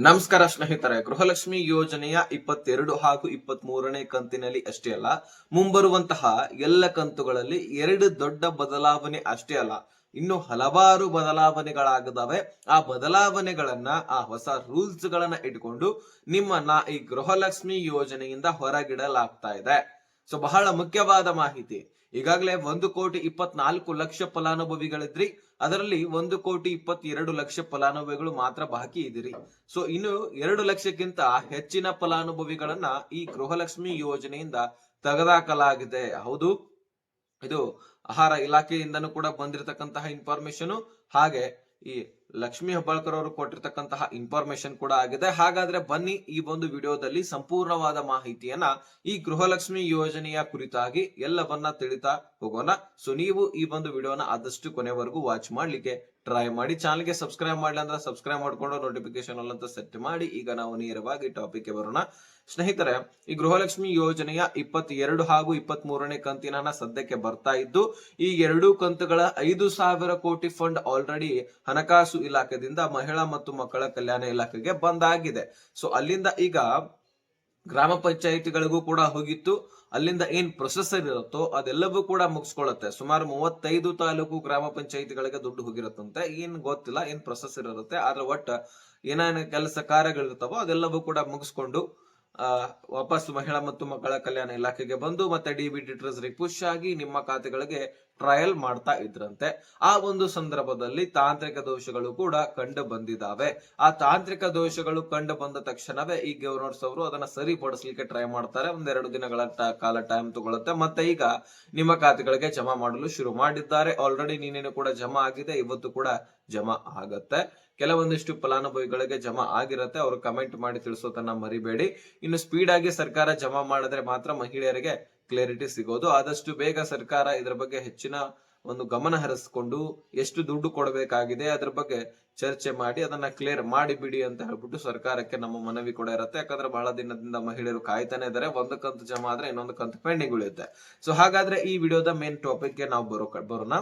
ನಮಸ್ಕಾರ ಸ್ನೇಹಿತರೆ, ಗೃಹಲಕ್ಷ್ಮಿ ಯೋಜನೆಯ ಇಪ್ಪತ್ತೆರಡು ಹಾಗೂ ಇಪ್ಪತ್ತ್ ಮೂರನೇ ಕಂತಿನಲ್ಲಿ ಅಷ್ಟೇ ಅಲ್ಲ, ಮುಂಬರುವಂತಹ ಎಲ್ಲ ಕಂತುಗಳಲ್ಲಿ ಎರಡು ದೊಡ್ಡ ಬದಲಾವಣೆ ಅಷ್ಟೇ ಅಲ್ಲ, ಇನ್ನು ಹಲವಾರು ಬದಲಾವಣೆಗಳಾಗದವೆ. ಆ ಬದಲಾವಣೆಗಳನ್ನ, ಆ ಹೊಸ ರೂಲ್ಸ್ ಗಳನ್ನ ಇಟ್ಕೊಂಡು ನಿಮ್ಮನ್ನ ಈ ಗೃಹಲಕ್ಷ್ಮಿ ಯೋಜನೆಯಿಂದ ಹೊರಗಿಡಲಾಗ್ತಾ ಇದೆ. ಸೊ ಬಹಳ ಮುಖ್ಯವಾದ ಮಾಹಿತಿ. ಈಗಾಗಲೇ ಒಂದು ಕೋಟಿ ಇಪ್ಪತ್ನಾಲ್ಕು ಲಕ್ಷ ಫಲಾನುಭವಿಗಳಿದ್ರಿ. ಅದರಲ್ಲಿ ಒಂದು ಕೋಟಿ ಇಪ್ಪತ್ತೆರಡು ಲಕ್ಷ ಫಲಾನುಭವಿಗಳು ಮಾತ್ರ ಬಾಕಿ ಇದಿರಿ ಸೊ ಇನ್ನು ಎರಡು ಲಕ್ಷಕ್ಕಿಂತ ಹೆಚ್ಚಿನ ಫಲಾನುಭವಿಗಳನ್ನ ಈ ಗೃಹಲಕ್ಷ್ಮಿ ಯೋಜನೆಯಿಂದ ತೆಗೆದಾಕಲಾಗಿದೆ. ಹೌದು? ಇದು ಆಹಾರ ಇಲಾಖೆಯಿಂದನೂ ಕೂಡ ಬಂದಿರತಕ್ಕಂತಹ ಇನ್ಫಾರ್ಮೇಶನ್ ಹಾಗೆ ಈ ಲಕ್ಷ್ಮಿ ಹೆಬ್ಬಾಳ್ಕರ್ ಅವರು ಕೊಟ್ಟಿರ್ತಕ್ಕಂತಹ ಇನ್ಫಾರ್ಮೇಶನ್ ಕೂಡ ಆಗಿದೆ. ಹಾಗಾದ್ರೆ ಬನ್ನಿ ಈ ಒಂದು ವಿಡಿಯೋದಲ್ಲಿ ಸಂಪೂರ್ಣವಾದ ಮಾಹಿತಿಯನ್ನ ಈ ಗೃಹಲಕ್ಷ್ಮಿ ಯೋಜನೆಯ ಕುರಿತಾಗಿ ಎಲ್ಲವನ್ನ ತಿಳಿತಾ ಹೋಗೋಣ. ಸೊ ನೀವು ಈ ಒಂದು ವಿಡಿಯೋನ ಆದಷ್ಟು ಕೊನೆವರೆಗೂ ವಾಚ್ ಮಾಡ್ಲಿಕ್ಕೆ ಟ್ರೈ ಮಾಡಿ. ಚಾನಲ್ಗೆ ಸಬ್ಸ್ಕ್ರೈಬ್ ಮಾಡ್ಲಿ ಅಂದ್ರೆ ಸಬ್ಸ್ಕ್ರೈಬ್ ಮಾಡ್ಕೊಂಡು ನೋಟಿಫಿಕೇಶನ್ ಅಂತ ಸೆಟ್ ಮಾಡಿ. ಈಗ ನಾವು ನೇರವಾಗಿ ಟಾಪಿಕ್ಗೆ ಬರೋಣ. ಸ್ನೇಹಿತರೆ, ಈ ಗೃಹಲಕ್ಷ್ಮಿ ಯೋಜನೆಯ ಇಪ್ಪತ್ತೆರಡು ಹಾಗೂ ಇಪ್ಪತ್ತ್ ಮೂರನೇ ಕಂತಿನ ಸದ್ಯಕ್ಕೆ ಬರ್ತಾ ಇದ್ದು, ಈ ಎರಡೂ ಕಂತುಗಳ ಐದು ಸಾವಿರ ಕೋಟಿ ಫಂಡ್ ಆಲ್ರೆಡಿ ಹಣಕಾಸು ಇಲಾಖೆದಿಂದ ಮಹಿಳಾ ಮತ್ತು ಮಕ್ಕಳ ಕಲ್ಯಾಣ ಇಲಾಖೆಗೆ ಬಂದಾಗಿದೆ. ಸೊ ಅಲ್ಲಿಂದ ಈಗ ಗ್ರಾಮ ಪಂಚಾಯಿತಿಗಳಿಗೂ ಕೂಡ ಹೋಗಿತ್ತು. ಅಲ್ಲಿಂದ ಏನ್ ಪ್ರೊಸೆಸರ್ ಇರುತ್ತೋ ಅದೆಲ್ಲವೂ ಕೂಡ ಮುಗಿಸ್ಕೊಳ್ಳುತ್ತೆ. ಸುಮಾರು ಮೂವತ್ತೈದು ತಾಲೂಕು ಗ್ರಾಮ ಪಂಚಾಯಿತಿಗಳಿಗೆ ದುಡ್ಡು ಹೋಗಿರುತ್ತಂತೆ. ಏನ್ ಗೊತ್ತಿಲ್ಲ, ಏನ್ ಪ್ರೊಸೆಸರ್ ಇರುತ್ತೆ ಆದ್ರೆ ಒಟ್ಟು ಏನೇನು ಕೆಲಸ ಕಾರ್ಯಗಳಿರ್ತಾವೋ ಅದೆಲ್ಲವೂ ಕೂಡ ಮುಗಿಸ್ಕೊಂಡು ವಾಪಸ್ ಮಹಿಳಾ ಮತ್ತು ಮಕ್ಕಳ ಕಲ್ಯಾಣ ಇಲಾಖೆಗೆ ಬಂದು ಮತ್ತೆ D B T treasury push ಆಗಿ ನಿಮ್ಮ ಖಾತೆಗಳಿಗೆ ಟ್ರಯಲ್ ಮಾಡ್ತಾ ಇದ್ರಂತೆ. ಆ ಒಂದು ಸಂದರ್ಭದಲ್ಲಿ ತಾಂತ್ರಿಕ ದೋಷಗಳು ಕೂಡ ಕಂಡು ಬಂದಿದ್ದಾವೆ ಆ ತಾಂತ್ರಿಕ ದೋಷಗಳು ಕಂಡು ಬಂದ ತಕ್ಷಣವೇ ಈ ಗವರ್ನರ್ಸ್ ಅವರು ಅದನ್ನ ಸರಿಪಡಿಸ್ಲಿಕ್ಕೆ ಟ್ರೈ ಮಾಡ್ತಾರೆ. ಒಂದೆರಡು ದಿನಗಳ ಕಾಲ ಟೈಮ್ ತಗೊಳುತ್ತೆ. ಮತ್ತೆ ಈಗ ನಿಮ್ಮ ಖಾತೆಗಳಿಗೆ ಜಮಾ ಮಾಡಲು ಶುರು ಮಾಡಿದ್ದಾರೆ. ಆಲ್ರೆಡಿ ನೀನೇನು ಕೂಡ ಜಮಾ ಆಗಿದೆ. ಇವತ್ತು ಕೂಡ ಜಮಾ ಆಗತ್ತೆ. ಕೆಲವೊಂದಿಷ್ಟು ಫಲಾನುಭವಿಗಳಿಗೆ ಜಮಾ ಆಗಿರತ್ತೆ. ಅವರು ಕಮೆಂಟ್ ಮಾಡಿ ತಿಳಿಸೋದನ್ನ ಮರಿಬೇಡಿ. ಇನ್ನು ಸ್ಪೀಡ್ ಆಗಿ ಸರ್ಕಾರ ಜಮಾ ಮಾಡಿದ್ರೆ ಮಾತ್ರ ಮಹಿಳೆಯರಿಗೆ ಕ್ಲಾರಿಟಿ ಸಿಗೋದು. ಆದಷ್ಟು ಬೇಗ ಸರ್ಕಾರ ಇದರ ಬಗ್ಗೆ ಹೆಚ್ಚಿನ ಒಂದು ಗಮನ ಹರಿಸ್ಕೊಂಡು ಎಷ್ಟು ದುಡ್ಡು ಕೊಡಬೇಕಾಗಿದೆ ಅದ್ರ ಬಗ್ಗೆ ಚರ್ಚೆ ಮಾಡಿ, ಅದನ್ನ ಕ್ಲಿಯರ್ ಮಾಡಿ ಬಿಡಿ ಅಂತ ಹೇಳ್ಬಿಟ್ಟು ಸರ್ಕಾರಕ್ಕೆ ನಮ್ಮ ಮನವಿ ಕೂಡ ಇರುತ್ತೆ. ಯಾಕಂದ್ರೆ ಬಹಳ ದಿನದಿಂದ ಮಹಿಳೆಯರು ಕಾಯ್ತಾನೆ ಇದ್ದಾರೆ ಒಂದು ಕಂತು ಜಮಾ ಆದ್ರೆ ಇನ್ನೊಂದು ಕಂತು ಪೆಂಡಿಂಗ್ ಉಳಿಯುತ್ತೆ. ಸೊ ಹಾಗಾದ್ರೆ ಈ ವಿಡಿಯೋದ ಮೇನ್ ಟಾಪಿಕ್ಗೆ ನಾವು ಬರೋ ಬರೋಣ.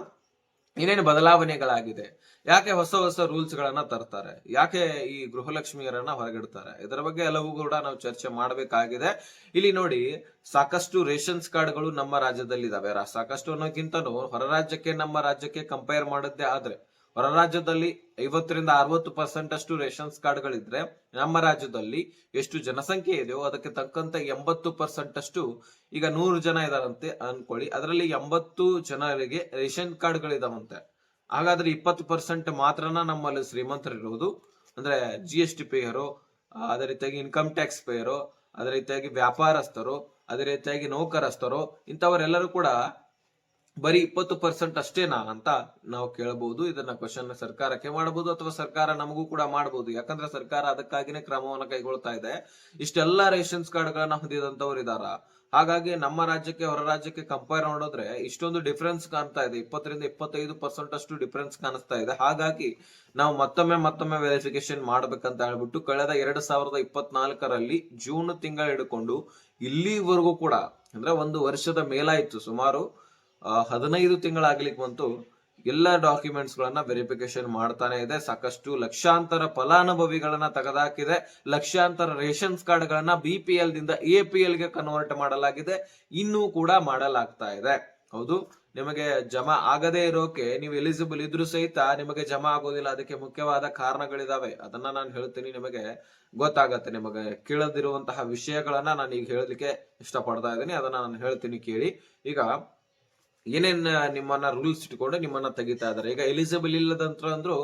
ಏನೇನು ಬದಲಾವಣೆಗಳಾಗಿದೆ? ಯಾಕೆ ಹೊಸ ಹೊಸ ರೂಲ್ಸ್ ಗಳನ್ನ ತರ್ತಾರೆ? ಯಾಕೆ ಈ ಗೃಹಲಕ್ಷ್ಮಿಯರನ್ನ ಹೊರಗಿಡ್ತಾರೆ? ಇದರ ಬಗ್ಗೆ ಎಲ್ಲವೂ ಕೂಡ ನಾವು ಚರ್ಚೆ ಮಾಡಬೇಕಾಗಿದೆ. ಇಲ್ಲಿ ನೋಡಿ, ಸಾಕಷ್ಟು ರೇಷನ್ಸ್ ಕಾರ್ಡ್ಗಳು ನಮ್ಮ ರಾಜ್ಯದಲ್ಲಿ ಇದಾವೆ ಸಾಕಷ್ಟು ಅನ್ನೋಕ್ಕಿಂತನೂ ಹೊರ ರಾಜ್ಯಕ್ಕೆ, ನಮ್ಮ ರಾಜ್ಯಕ್ಕೆ ಕಂಪೇರ್ ಮಾಡದ್ದೇ ಆದ್ರೆ ಹೊರ ರಾಜ್ಯದಲ್ಲಿ ಐವತ್ತರಿಂದ ಅರವತ್ತು ಪರ್ಸೆಂಟ್ ಅಷ್ಟು ರೇಷನ್ಸ್ ಕಾರ್ಡ್ಗಳಿದ್ರೆ ನಮ್ಮ ರಾಜ್ಯದಲ್ಲಿ ಎಷ್ಟು ಜನಸಂಖ್ಯೆ ಇದೆಯೋ ಅದಕ್ಕೆ ತಕ್ಕಂತ ಎಂಬತ್ತು ಪರ್ಸೆಂಟ್ ಅಷ್ಟು ಈಗ ನೂರು ಜನ ಇದಾರಂತೆ ಅನ್ಕೊಳ್ಳಿ. ಅದರಲ್ಲಿ ಎಂಬತ್ತು ಜನರಿಗೆ ರೇಷನ್ ಕಾರ್ಡ್ಗಳಿದಾವಂತೆ. ಹಾಗಾದ್ರೆ ಇಪ್ಪತ್ತು ಪರ್ಸೆಂಟ್ ಮಾತ್ರನ ನಮ್ಮಲ್ಲಿ ಶ್ರೀಮಂತರಿರೋದು. ಅಂದ್ರೆ ಜಿ ಎಸ್ ಟಿ ಪೇಯರು ಅದೇ ರೀತಿಯಾಗಿ ಇನ್ಕಮ್ ಟ್ಯಾಕ್ಸ್ ಪೇಯರು ಅದೇ ರೀತಿಯಾಗಿ ವ್ಯಾಪಾರಸ್ಥರು, ಅದೇ ರೀತಿಯಾಗಿ ನೌಕರಸ್ಥರು, ಇಂಥವರೆಲ್ಲರೂ ಕೂಡ ಬರೀ ಇಪ್ಪತ್ತು ಪರ್ಸೆಂಟ್ ಅಷ್ಟೇನಾ ಅಂತ ನಾವು ಕೇಳಬಹುದು ಇದನ್ನ ಕ್ವಶನ್ ಸರ್ಕಾರಕ್ಕೆ ಮಾಡಬಹುದು ಅಥವಾ ಸರ್ಕಾರ ನಮಗೂ ಕೂಡ ಮಾಡಬಹುದು ಯಾಕಂದ್ರೆ ಸರ್ಕಾರ ಅದಕ್ಕಾಗಿನೇ ಕ್ರಮವನ್ನು ಕೈಗೊಳ್ತಾ ಇದೆ. ಇಷ್ಟೆಲ್ಲಾ ರೇಷನ್ಸ್ ಕಾರ್ಡ್ಗಳನ್ನ ಹೊಂದಿದಂತವ್ರು ಇದಾರ. ಹಾಗಾಗಿ ನಮ್ಮ ರಾಜ್ಯಕ್ಕೆ, ಹೊರ ರಾಜ್ಯಕ್ಕೆ ಕಂಪೇರ್ ಮಾಡೋದ್ರೆ ಇಷ್ಟೊಂದು ಡಿಫರೆನ್ಸ್ ಕಾಣ್ತಾ ಇದೆ. ಇಪ್ಪತ್ತರಿಂದ ಇಪ್ಪತ್ತೈದು ಪರ್ಸೆಂಟ್ ಅಷ್ಟು ಡಿಫರೆನ್ಸ್ ಕಾಣಿಸ್ತಾ ಇದೆ. ಹಾಗಾಗಿ ನಾವು ಮತ್ತೊಮ್ಮೆ ಮತ್ತೊಮ್ಮೆ ವೆರಿಫಿಕೇಶನ್ ಮಾಡ್ಬೇಕಂತ ಹೇಳ್ಬಿಟ್ಟು ಕಳೆದ ಎರಡ್ ಸಾವಿರದ ಇಪ್ಪತ್ನಾಲ್ಕರಲ್ಲಿ ಜೂನ್ ತಿಂಗಳ ಹಿಡ್ಕೊಂಡು ಇಲ್ಲಿವರೆಗೂ ಕೂಡ, ಅಂದ್ರೆ ಒಂದು ವರ್ಷದ ಮೇಲಾಯ್ತು ಸುಮಾರು ಹದಿನೈದು ತಿಂಗಳಾಗ್ಲಿಕ್ಕೆ ಬಂತು. ಎಲ್ಲ ಡಾಕ್ಯುಮೆಂಟ್ಸ್ ಗಳನ್ನ ವೆರಿಫಿಕೇಶನ್ ಮಾಡ್ತಾನೆ ಇದೆ. ಸಾಕಷ್ಟು ಲಕ್ಷಾಂತರ ಫಲಾನುಭವಿಗಳನ್ನ ತೆಗೆದಾಕಿದೆ. ಲಕ್ಷಾಂತರ ರೇಷನ್ಸ್ ಕಾರ್ಡ್ ಗಳನ್ನ ಬಿ ಪಿ ಎಲ್ ದಿಂದ ಎ ಪಿ ಎಲ್ಗೆ ಕನ್ವರ್ಟ್ ಮಾಡಲಾಗಿದೆ. ಇನ್ನೂ ಕೂಡ ಮಾಡಲಾಗ್ತಾ ಇದೆ. ಹೌದು, ನಿಮಗೆ ಜಮಾ ಆಗದೇ ಇರೋಕೆ ನೀವು ಎಲಿಜಿಬಲ್ ಇದ್ರೂ ಸಹಿತ ನಿಮಗೆ ಜಮಾ ಆಗೋದಿಲ್ಲ. ಅದಕ್ಕೆ ಮುಖ್ಯವಾದ ಕಾರಣಗಳಿದಾವೆ. ಅದನ್ನ ನಾನು ಹೇಳ್ತೀನಿ ನಿಮಗೆ. ಗೊತ್ತಾಗತ್ತೆ ನಿಮಗೆ. ಕೇಳದಿರುವಂತಹ ವಿಷಯಗಳನ್ನ ನಾನು ಈಗ ಹೇಳಲಿಕ್ಕೆ ಇಷ್ಟಪಡ್ತಾ ಇದ್ದೀನಿ. ಅದನ್ನ ನಾನು ಹೇಳ್ತೀನಿ ಕೇಳಿ. ಈಗ ಏನೇನ್ ನಿಮ್ಮನ್ನ ರೂಲ್ಸ್ ಇಟ್ಕೊಂಡು ನಿಮ್ಮನ್ನ ತೆಗಿತಾ ಇದಾರೆ ಈಗ ಎಲಿಜಿಬಲ್ ಇಲ್ಲದಂತ್ರ ಅಂದ್ರು,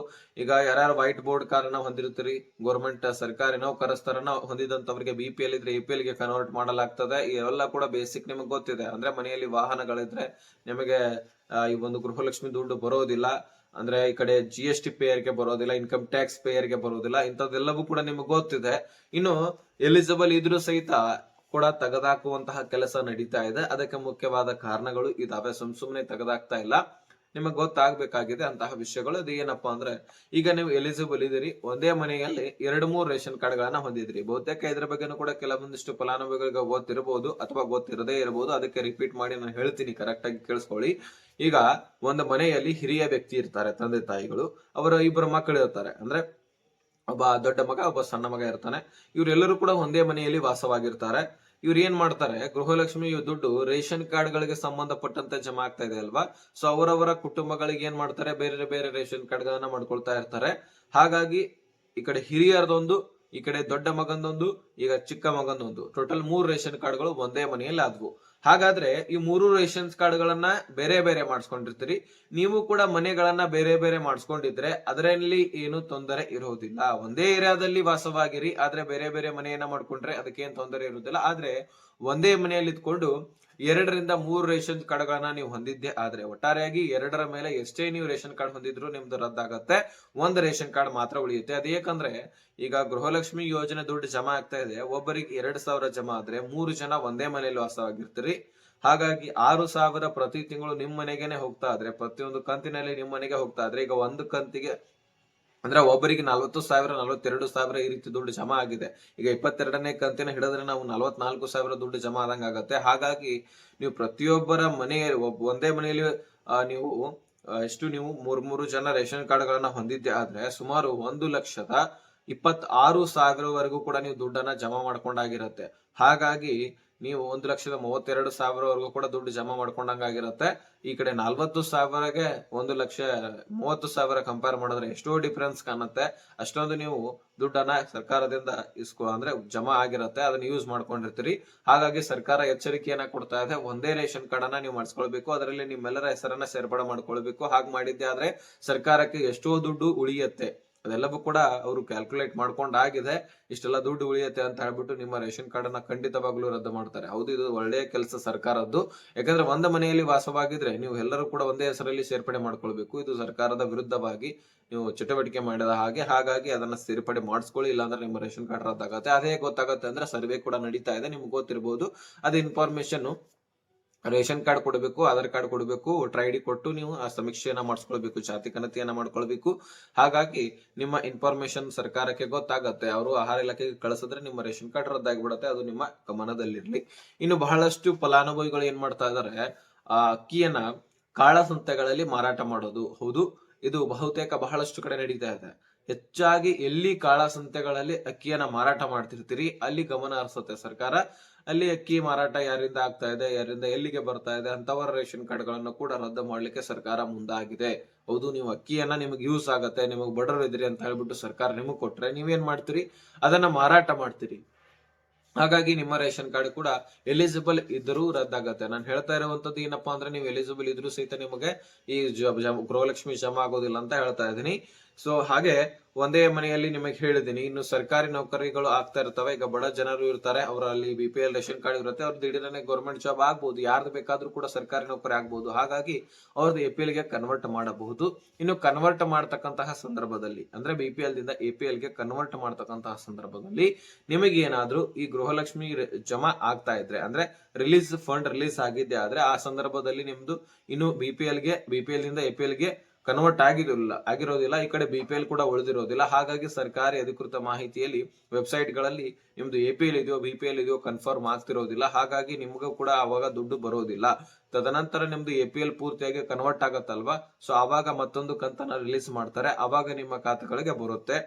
ಈಗ ಯಾರ್ಯಾರು ವೈಟ್ ಬೋರ್ಡ್ ಕಾರನ್ನ ಹೊಂದಿರ್ತೀರಿ ಗೌರ್ಮೆಂಟ್ ಸರ್ಕಾರಿ ನೌಕರಸ್ಥರನ್ನ ಹೊಂದಿದಂತವ್ರಿಗೆ ಬಿ ಪಿ ಎಲ್ ಇದ್ರೆ ಎ ಪಿ ಎಲ್ಗೆ ಕನ್ವರ್ಟ್ ಮಾಡಲಾಗ್ತದೆ. ಇವೆಲ್ಲ ಕೂಡ ಬೇಸಿಕ್ ನಿಮಗೆ ಗೊತ್ತಿದೆ. ಅಂದ್ರೆ ಮನೆಯಲ್ಲಿ ವಾಹನಗಳಿದ್ರೆ ನಿಮಗೆ ಈ ಒಂದು ಗೃಹಲಕ್ಷ್ಮಿ ದುಡ್ಡು ಬರೋದಿಲ್ಲ. ಅಂದ್ರೆ ಈ ಕಡೆ ಜಿ ಎಸ್ ಟಿ ಪೇಯರ್ಗೆ ಬರೋದಿಲ್ಲ ಇನ್ಕಮ್ ಟ್ಯಾಕ್ಸ್ ಪೇಯರ್ಗೆ ಬರೋದಿಲ್ಲ. ಇಂಥದ್ದೆಲ್ಲವೂ ಕೂಡ ನಿಮಗೆ ಗೊತ್ತಿದೆ. ಇನ್ನು ಎಲಿಜಿಬಲ್ ಇದ್ರೂ ಸಹಿತ ಕೂಡ ತೆಗೆದಾಕುವಂತಹ ಕೆಲಸ ನಡೀತಾ ಇದೆ. ಅದಕ್ಕೆ ಮುಖ್ಯವಾದ ಕಾರಣಗಳು ಇದಾವೆ. ಸುಮ್ ಸುಮ್ನೆ ತೆಗೆದಾಕ್ತಾ ಇಲ್ಲ. ನಿಮಗೆ ಗೊತ್ತಾಗ್ಬೇಕಾಗಿದೆ ಅಂತಹ ವಿಷಯಗಳು. ಅದು ಏನಪ್ಪಾ ಅಂದ್ರೆ, ಈಗ ನೀವು ಎಲಿಜಿಬಲ್ ಇದೀರಿ ಒಂದೇ ಮನೆಯಲ್ಲಿ ಎರಡು, ಮೂರು ರೇಷನ್ ಕಾರ್ಡ್ ಗಳನ್ನ ಹೊಂದಿದ್ರಿ ಬಹುತೇಕ ಇದ್ರ ಬಗ್ಗೆನೂ ಕೂಡ ಕೆಲವೊಂದಿಷ್ಟು ಫಲಾನುಭವಿಗಳಿಗೆ ಗೊತ್ತಿರಬಹುದು ಅಥವಾ ಗೊತ್ತಿರದೇ ಇರಬಹುದು. ಅದಕ್ಕೆ ರಿಪೀಟ್ ಮಾಡಿ ನಾನು ಹೇಳ್ತೀನಿ. ಕರೆಕ್ಟ್ ಆಗಿ ಕೇಳಿಸ್ಕೊಳ್ಳಿ. ಈಗ ಒಂದು ಮನೆಯಲ್ಲಿ ಹಿರಿಯ ವ್ಯಕ್ತಿ ಇರ್ತಾರೆ, ತಂದೆ ತಾಯಿಗಳು. ಅವರ ಇಬ್ಬರು ಮಕ್ಕಳು ಇರ್ತಾರೆ. ಅಂದ್ರೆ ಒಬ್ಬ ದೊಡ್ಡ ಮಗ, ಒಬ್ಬ ಸಣ್ಣ ಮಗ ಇರ್ತಾನೆ. ಇವರೆಲ್ಲರೂ ಕೂಡ ಒಂದೇ ಮನೆಯಲ್ಲಿ ವಾಸವಾಗಿರ್ತಾರೆ. ಇವ್ರು ಏನ್ ಮಾಡ್ತಾರೆ? ಗೃಹಲಕ್ಷ್ಮಿ ದುಡ್ಡು ರೇಷನ್ ಕಾರ್ಡ್ ಗಳಿಗೆ ಸಂಬಂಧಪಟ್ಟಂತೆ ಜಮಾ ಆಗ್ತಾ ಇದೆ ಅಲ್ವಾ? ಸೊ ಅವರವರ ಕುಟುಂಬಗಳಿಗೆ ಏನ್ ಮಾಡ್ತಾರೆ? ಬೇರೆ ಬೇರೆ ರೇಷನ್ ಕಾರ್ಡ್ ಗಳನ್ನ ಮಾಡ್ಕೊಳ್ತಾ ಇರ್ತಾರೆ. ಹಾಗಾಗಿ ಈ ಕಡೆ ಹಿರಿಯರದೊಂದು, ಈ ಕಡೆ ದೊಡ್ಡ ಮಗನದೊಂದು ಈಗ ಚಿಕ್ಕ ಮಗನೊಂದು ಟೋಟಲ್ ಮೂರು ರೇಷನ್ ಕಾರ್ಡ್ಗಳು ಒಂದೇ ಮನೆಯಲ್ಲಿ ಆದ್ವು. ಹಾಗಾದ್ರೆ ಈ ಮೂರು ರೇಷನ್ಸ್ ಕಾರ್ಡ್ಗಳನ್ನ ಬೇರೆ ಬೇರೆ ಮಾಡಿಸ್ಕೊಂಡಿರ್ತೀರಿ. ನೀವು ಕೂಡ ಮನೆಗಳನ್ನ ಬೇರೆ ಬೇರೆ ಮಾಡಿಸ್ಕೊಂಡಿದ್ರೆ ಅದರಲ್ಲಿ ಏನು ತೊಂದರೆ ಇರೋದಿಲ್ಲ. ಒಂದೇ ಏರಿಯಾದಲ್ಲಿ ವಾಸವಾಗಿರಿ, ಆದ್ರೆ ಬೇರೆ ಬೇರೆ ಮನೆಯನ್ನ ಮಾಡ್ಕೊಂಡ್ರೆ ಅದಕ್ಕೇನು ತೊಂದರೆ ಇರುವುದಿಲ್ಲ ಆದ್ರೆ ಒಂದೇ ಮನೆಯಲ್ಲಿ ಇದ್ಕೊಂಡು ಎರಡರಿಂದ ಮೂರು ರೇಷನ್ ಕಾರ್ಡ್ಗಳನ್ನ ನೀವು ಹೊಂದಿದ್ದೆ, ಆದ್ರೆ ಒಟ್ಟಾರೆಯಾಗಿ ಎರಡರ ಮೇಲೆ ಎಷ್ಟೇ ನೀವು ರೇಷನ್ ಕಾರ್ಡ್ ಹೊಂದಿದ್ರು ನಿಮ್ದು ರದ್ದಾಗತ್ತೆ. ಒಂದು ರೇಷನ್ ಕಾರ್ಡ್ ಮಾತ್ರ ಉಳಿಯುತ್ತೆ. ಅದು ಏಕಂದ್ರೆ ಈಗ ಗೃಹಲಕ್ಷ್ಮಿ ಯೋಜನೆ ದುಡ್ಡು ಜಮಾ ಆಗ್ತಾ ಇದೆ. ಒಬ್ಬರಿಗೆ ಎರಡ್ ಸಾವಿರ ಜಮಾ ಆದ್ರೆ ಮೂರು ಜನ ಒಂದೇ ಮನೆಯಲ್ಲಿ ವಾಸವಾಗಿರ್ತೀರಿ. ಹಾಗಾಗಿ ಆರು ಸಾವಿರ ಪ್ರತಿ ತಿಂಗಳು ನಿಮ್ಮ ಮನೆಗೆನೆ ಹೋಗ್ತಾ ಇದ್ರೆ ಪ್ರತಿಯೊಂದು ಕಂತಿನಲ್ಲಿ ನಿಮ್ಮ ಮನೆಗೆ ಹೋಗ್ತಾ ಇದ್ರೆ ಈಗ ಒಂದು ಕಂತಿಗೆ ಅಂದ್ರೆ ಒಬ್ಬರಿಗೆ ನಲವತ್ತು ಸಾವಿರ, ನಲವತ್ತೆರಡು ಸಾವಿರ ಈ ರೀತಿ ದುಡ್ಡು ಜಮಾ ಆಗಿದೆ. ಈಗ ಇಪ್ಪತ್ತೆರಡನೇ ಕಂತಿನ ಹಿಡಿದ್ರೆ ನಾವು ನಲವತ್ನಾಲ್ಕು ಸಾವಿರ ದುಡ್ಡು ಜಮಾ ಆದಂಗೆ ಹಾಗಾಗಿ ನೀವು ಪ್ರತಿಯೊಬ್ಬರ ಮನೆಯ ಒಂದೇ ಮನೆಯಲ್ಲಿ ನೀವು ಎಷ್ಟು ನೀವು ಮೂರ್, ಮೂರು ಜನ ರೇಷನ್ ಕಾರ್ಡ್ ಗಳನ್ನ ಹೊಂದಿದ್ದೆ ಆದ್ರೆ ಸುಮಾರು ಒಂದು ಲಕ್ಷದ ಇಪ್ಪತ್ತಾರು ಸಾವಿರವರೆಗೂ ಕೂಡ ನೀವು ದುಡ್ಡನ್ನ ಜಮಾ ಮಾಡ್ಕೊಂಡಾಗಿರತ್ತೆ. ಹಾಗಾಗಿ ನೀವು ಒಂದು ಲಕ್ಷದ ಮೂವತ್ತೆರಡು ಸಾವಿರವರೆಗೂ ಕೂಡ ದುಡ್ಡು ಜಮಾ ಮಾಡ್ಕೊಂಡಂಗಾಗಿರುತ್ತೆ ಈ ಕಡೆ ನಲ್ವತ್ತು ಸಾವಿರಗೆ ಒಂದು ಲಕ್ಷ ಮೂವತ್ತು ಸಾವಿರ ಕಂಪೇರ್ ಮಾಡಿದ್ರೆ ಎಷ್ಟೋ ಡಿಫ್ರೆನ್ಸ್ ಕಾಣುತ್ತೆ. ಅಷ್ಟೊಂದು ನೀವು ದುಡ್ಡನ್ನ ಸರ್ಕಾರದಿಂದ ಇಸ್ಕೊ, ಅಂದ್ರೆ ಜಮಾ ಆಗಿರುತ್ತೆ. ಅದನ್ನ ಯೂಸ್ ಮಾಡ್ಕೊಂಡಿರ್ತೀರಿ. ಹಾಗಾಗಿ ಸರ್ಕಾರ ಎಚ್ಚರಿಕೆಯನ್ನ ಕೊಡ್ತಾ ಇದೆ. ಒಂದೇ ರೇಷನ್ ಕಾರ್ಡ್ ಅನ್ನ ನೀವು ಮಾಡಿಸ್ಕೊಳ್ಬೇಕು. ಅದರಲ್ಲಿ ನಿಮ್ಮೆಲ್ಲರ ಹೆಸರನ್ನ ಸೇರ್ಪಡೆ ಮಾಡ್ಕೊಳ್ಬೇಕು. ಹಾಗೆ ಮಾಡಿದ್ದೆ ಆದ್ರೆ ಸರ್ಕಾರಕ್ಕೆ ಎಷ್ಟೋ ದುಡ್ಡು ಉಳಿಯತ್ತೆ. ಅದೆಲ್ಲವೂ ಕೂಡ ಅವರು ಕ್ಯಾಲ್ಕುಲೇಟ್ ಮಾಡ್ಕೊಂಡಾಗಿದೆ. ಇಷ್ಟೆಲ್ಲ ದುಡ್ಡು ಉಳಿಯುತ್ತೆ ಅಂತ ಹೇಳ್ಬಿಟ್ಟು ನಿಮ್ಮ ರೇಷನ್ ಕಾರ್ಡ್ ಅನ್ನ ಖಂಡಿತವಾಗ್ಲೂ ರದ್ದು ಮಾಡ್ತಾರೆ. ಹೌದು, ಇದು ಒಳ್ಳೆಯ ಕೆಲಸ ಸರ್ಕಾರದ್ದು. ಯಾಕಂದ್ರೆ ಒಂದು ಮನೆಯಲ್ಲಿ ವಾಸವಾಗಿದ್ರೆ ನೀವು ಎಲ್ಲರೂ ಕೂಡ ಒಂದೇ ಹೆಸರಲ್ಲಿ ಸೇರ್ಪಡೆ ಮಾಡ್ಕೊಳ್ಬೇಕು. ಇದು ಸರ್ಕಾರದ ವಿರುದ್ಧವಾಗಿ ನೀವು ಚಟುವಟಿಕೆ ಮಾಡಿದ ಹಾಗೆ. ಹಾಗಾಗಿ ಅದನ್ನ ಸೇರ್ಪಡೆ ಮಾಡಿಸ್ಕೊಳ್ಳಿ, ಇಲ್ಲಾಂದ್ರೆ ನಿಮ್ಮ ರೇಷನ್ ಕಾರ್ಡ್ ರದ್ದಾಗತ್ತೆ. ಅದೇ ಗೊತ್ತಾಗುತ್ತೆ ಅಂದ್ರೆ ಸರ್ವೆ ಕೂಡ ನಡೀತಾ ಇದೆ. ನಿಮ್ಗೆ ಗೊತ್ತಿರಬಹುದು ಅದು ಇನ್ಫಾರ್ಮೇಶನ್ ರೇಷನ್ ಕಾರ್ಡ್ ಕೊಡಬೇಕು, ಆಧಾರ್ ಕಾರ್ಡ್ ಕೊಡಬೇಕು ವೋಟರ್ ಐ ಡಿ ಕೊಟ್ಟು ನೀವು ಆ ಸಮೀಕ್ಷೆಯನ್ನ ಮಾಡಿಸ್ಕೊಳ್ಬೇಕು, ಜಾತಿ ಗಣತಿಯನ್ನ ಮಾಡ್ಕೊಳ್ಬೇಕು. ಹಾಗಾಗಿ ನಿಮ್ಮ ಇನ್ಫಾರ್ಮೇಶನ್ ಸರ್ಕಾರಕ್ಕೆ ಗೊತ್ತಾಗತ್ತೆ. ಅವರು ಆಹಾರ ಇಲಾಖೆಗೆ ಕಳಿಸಿದ್ರೆ ನಿಮ್ಮ ರೇಷನ್ ಕಾರ್ಡ್ ರದ್ದಾಗಿಬಿಡತ್ತೆ, ಅದು ನಿಮ್ಮ ಗಮನದಲ್ಲಿರ್ಲಿ. ಇನ್ನು ಬಹಳಷ್ಟು ಫಲಾನುಭವಿಗಳು ಏನ್ ಮಾಡ್ತಾ ಇದಾರೆ, ಆ ಅಕ್ಕಿಯನ್ನ ಕಾಳಸಂತೆಗಳಲ್ಲಿ ಮಾರಾಟ ಮಾಡೋದು. ಹೌದು, ಇದು ಬಹುತೇಕ ಬಹಳಷ್ಟು ಕಡೆ ನಡೀತಾ ಇದೆ. ಹೆಚ್ಚಾಗಿ ಎಲ್ಲಿ ಕಾಳಸಂತೆಗಳಲ್ಲಿ ಅಕ್ಕಿಯನ್ನ ಮಾರಾಟ ಮಾಡ್ತಿರ್ತೀರಿ, ಅಲ್ಲಿ ಗಮನ ಹರಿಸುತ್ತೆ ಸರ್ಕಾರ. ಅಲ್ಲಿ ಅಕ್ಕಿ ಮಾರಾಟ ಯಾರಿಂದ ಆಗ್ತಾ ಇದೆ, ಯಾರಿಂದ ಎಲ್ಲಿಗೆ ಬರ್ತಾ ಇದೆ ಅಂತವರ ರೇಷನ್ ಕಾರ್ಡ್ಗಳನ್ನು ಕೂಡ ರದ್ದು ಮಾಡಲಿಕ್ಕೆ ಸರ್ಕಾರ ಮುಂದಾಗಿದೆ. ಹೌದು, ನೀವು ಅಕ್ಕಿಯನ್ನ ನಿಮಗೆ ಯೂಸ್ ಆಗತ್ತೆ, ನಿಮಗೆ ಬಡರ್ ಇದ್ರಿ ಅಂತ ಹೇಳ್ಬಿಟ್ಟು ಸರ್ಕಾರ ನಿಮಗೆ ಕೊಟ್ರೆ ನೀವೇನ್ ಮಾಡ್ತೀರಿ? ಅದನ್ನ ಮಾರಾಟ ಮಾಡ್ತೀರಿ. ಹಾಗಾಗಿ ನಿಮ್ಮ ರೇಷನ್ ಕಾರ್ಡ್ ಕೂಡ ಎಲಿಜಿಬಲ್ ಇದ್ರೂ ರದ್ದಾಗತ್ತೆ. ನಾನು ಹೇಳ್ತಾ ಇರುವಂತದ್ದು ಏನಪ್ಪಾ ಅಂದ್ರೆ ನೀವು ಎಲಿಜಿಬಲ್ ಇದ್ರೂ ಸಹಿತ ನಿಮಗೆ ಈ ಗೃಹಲಕ್ಷ್ಮಿ ಜಮಾ ಆಗೋದಿಲ್ಲ ಅಂತ ಹೇಳ್ತಾ ಇದ್ದೀನಿ. ಸೊ ಹಾಗೆ ಒಂದೇ ಮನೆಯಲ್ಲಿ ನಿಮಗೆ ಹೇಳಿದ್ದೀನಿ, ಇನ್ನು ಸರ್ಕಾರಿ ನೌಕರಿಗಳು ಆಗ್ತಾ ಇರ್ತವೆ. ಈಗ ಬಡ ಜನರು ಇರ್ತಾರೆ, ಅವರಲ್ಲಿ B P L ration card ಇರುತ್ತೆ ಅವ್ರು ದಿಢೀರನೆ ಗೌರ್ಮೆಂಟ್ ಜಾಬ್ ಆಗ್ಬಹುದು ಯಾರ್ದು ಬೇಕಾದ್ರೂ ಕೂಡ ಸರ್ಕಾರಿ ನೌಕರಿ ಆಗ್ಬಹುದು ಹಾಗಾಗಿ ಅವ್ರದ್ದು ಎ ಪಿ ಎಲ್ಗೆ ಕನ್ವರ್ಟ್ ಮಾಡಬಹುದು. ಇನ್ನು ಕನ್ವರ್ಟ್ ಮಾಡ್ತಕ್ಕಂತಹ ಸಂದರ್ಭದಲ್ಲಿ, ಅಂದ್ರೆ ಬಿ ಪಿ ಎಲ್ ದಿಂದ ಎ ಪಿ ಎಲ್ಗೆ ಕನ್ವರ್ಟ್ ಮಾಡ್ತಕ್ಕಂತಹ ಸಂದರ್ಭದಲ್ಲಿ ನಿಮಗೆ ಏನಾದ್ರೂ ಈ ಗೃಹಲಕ್ಷ್ಮಿ ಜಮಾ ಆಗ್ತಾ ಇದ್ರೆ, ಅಂದ್ರೆ ರಿಲೀಸ್ ಫಂಡ್ ರಿಲೀಸ್ ಆಗಿದ್ದೆ ಆದ್ರೆ ಆ ಸಂದರ್ಭದಲ್ಲಿ ನಿಮ್ದು ಇನ್ನು ಬಿ ಪಿ ಎಲ್ಗೆ ಬಿ ಪಿ ಎಲ್ ದಿಂದ ಎ ಪಿ ಎಲ್ಗೆ ಕನ್ವರ್ಟ್ ಆಗಿರಲಿಲ್ಲ ಆಗಿರೋದಿಲ್ಲ, ಈ ಕಡೆ ಬಿ ಪಿ ಎಲ್ ಕೂಡ ಉಳಿದಿರೋದಿಲ್ಲ. ಹಾಗಾಗಿ ಸರ್ಕಾರಿ ಅಧಿಕೃತ ಮಾಹಿತಿಯಲ್ಲಿ ವೆಬ್ಸೈಟ್ಗಳಲ್ಲಿ ನಿಮ್ದು ಎ ಪಿ ಇದೆಯೋ ಬಿ ಪಿ ಎಲ್ ಇದೆಯೋ ಕನ್ಫರ್ಮ್ ಆಗ್ತಿರೋದಿಲ್ಲ. ಹಾಗಾಗಿ ನಿಮಗೂ ಕೂಡ ಅವಾಗ ದುಡ್ಡು ಬರೋದಿಲ್ಲ. ತದನಂತರ ನಿಮ್ದು ಎ ಪೂರ್ತಿಯಾಗಿ ಕನ್ವರ್ಟ್ ಆಗತ್ತಲ್ವಾ? ಸೊ ಅವಾಗ ಮತ್ತೊಂದು ಕಂತನ್ನ ರಿಲೀಸ್ ಮಾಡ್ತಾರೆ. ಅವಾಗ ನಿಮ್ಮ ಖಾತೆಗಳಿಗೆ ಬರುತ್ತೆ.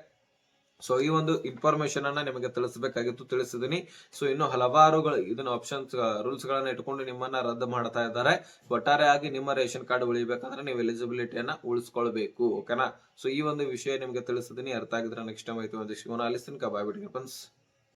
ಸೊ ಈ ಒಂದು ಇನ್ಫಾರ್ಮೇಶನ್ ಅನ್ನ ನಿಮಗೆ ತಿಳಿಸಬೇಕಾಗಿತ್ತು, ತಿಳಿಸಿದೀನಿ. ಸೊ ಇನ್ನು ಹಲವಾರುಗಳು ಇದನ್ನ ಆಪ್ಷನ್ಸ್ ರೂಲ್ಸ್ ಗಳನ್ನ ಇಟ್ಕೊಂಡು ನಿಮ್ಮನ್ನ ರದ್ದು ಮಾಡ್ತಾ ಇದ್ದಾರೆ. ಒಟ್ಟಾರೆಯಾಗಿ ನಿಮ್ಮ ರೇಷನ್ ಕಾರ್ಡ್ ಉಳಿಬೇಕಂದ್ರೆ ನೀವು ಎಲಿಜಿಬಿಲಿಟಿಯನ್ನ ಉಳಿಸ್ಕೊಳ್ಬೇಕು ಓಕೆನಾ ಸೊ ಈ ಒಂದು ವಿಷಯ ನಿಮಗೆ ತಿಳಿಸಿದೀನಿ. ಅರ್ಥ ಆಗಿದ್ರೆ ನೆಕ್ಸ್ಟ್ ಟೈಮ್ ಆಯ್ತು ಒಂದು ಶಿವನ ಅಲಿಸ್ತೀನಿ ಬಾಯ್ ಬಿಡಿ